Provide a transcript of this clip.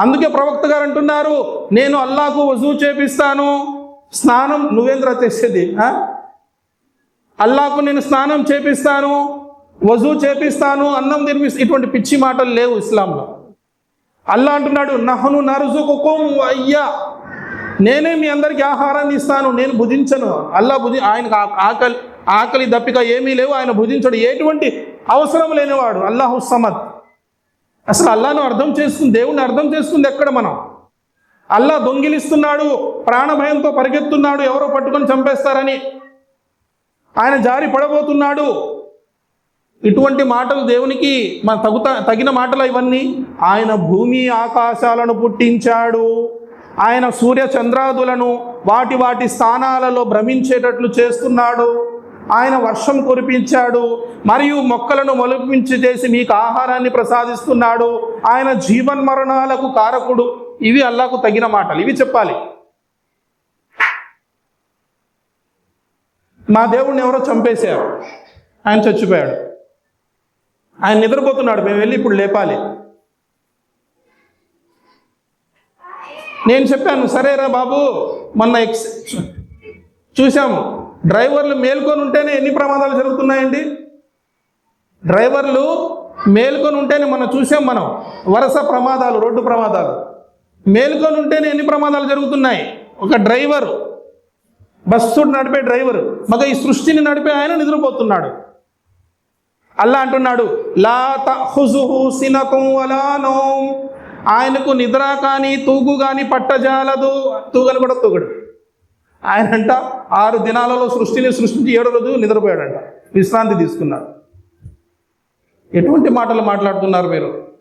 అందుకే ప్రవక్త గారు అంటున్నారు నేను అల్లాకు వజూ చేపిస్తాను స్నానం నువ్వేంద్ర తెచ్చేది అల్లాకు నేను స్నానం చేపిస్తాను వజూ చేపిస్తాను అన్నం తినిపిస్తాను ఇటువంటి పిచ్చి మాటలు లేవు ఇస్లాంలో. అల్లా అంటున్నాడు నహను నరుజుకుకుం అయ్యా నేనే మీ అందరికీ ఆహారాన్ని ఇస్తాను నేను భుజించను. అల్లా భుజి ఆయనకు ఆకలి ఆకలి దప్పిక ఏమీ లేవు ఆయన భుజించడు. ఎటువంటి అవసరం లేనివాడు అల్లాహు సమద్. అసలు అల్లాను అర్థం చేసుకుని దేవుణ్ణి అర్థం చేసుకుంది ఎక్కడ మనం? అల్లా దొంగిలిస్తున్నాడు ప్రాణభయంతో పరిగెత్తున్నాడు ఎవరో పట్టుకొని చంపేస్తారని. ఆయన జారి పడబోతున్నాడు. ఇటువంటి మాటలు దేవునికి మన తగుత తగిన మాటలు ఇవన్నీ. ఆయన భూమి ఆకాశాలను పుట్టించాడు. ఆయన సూర్య చంద్రాదులను వాటి వాటి స్థానాలలో భ్రమించేటట్లు చేస్తున్నాడు. ఆయన వర్షం కురిపించాడు. మరియు మొక్కలను మొలిపించి చేసి మీకు ఆహారాన్ని ప్రసాదిస్తున్నాడు. ఆయన జీవన్ మరణాలకు కారకుడు. ఇవి అల్లాకు తగిన మాటలు. ఇవి చెప్పాలి. మా దేవుణ్ణి ఎవరో చంపేశారు. ఆయన చచ్చిపోయాడు. ఆయన నిద్రపోతున్నాడు. మేము వెళ్ళి ఇప్పుడు లేపాలి. నేను చెప్పాను సరేరా బాబు మొన్న ఎక్స్ చూసాము డ్రైవర్లు మేల్కొని ఉంటేనే ఎన్ని ప్రమాదాలు జరుగుతున్నాయండి? డ్రైవర్లు మేల్కొని ఉంటేనే మనం చూసాం మనం వరుస ప్రమాదాలు రోడ్డు ప్రమాదాలు. మేల్కొని ఉంటేనే ఎన్ని ప్రమాదాలు జరుగుతున్నాయి? ఒక డ్రైవరు బస్సు నడిపే డ్రైవర్ మగ ఈ సృష్టిని నడిపే ఆయన నిద్రపోతున్నాడు. అల్లా అంటున్నాడు లా ఆయనకు నిద్ర కానీ తూగు కానీ పట్టజాలదు. తూగలు కూడా తూగడు. ఆయన అంట ఆరు దినాలలో సృష్టిని సృష్టించి ఏడో రోజు నిద్రపోయాడంట. విశ్రాంతి తీసుకున్నాడు. ఎటువంటి మాటలు మాట్లాడుతున్నారు మీరు?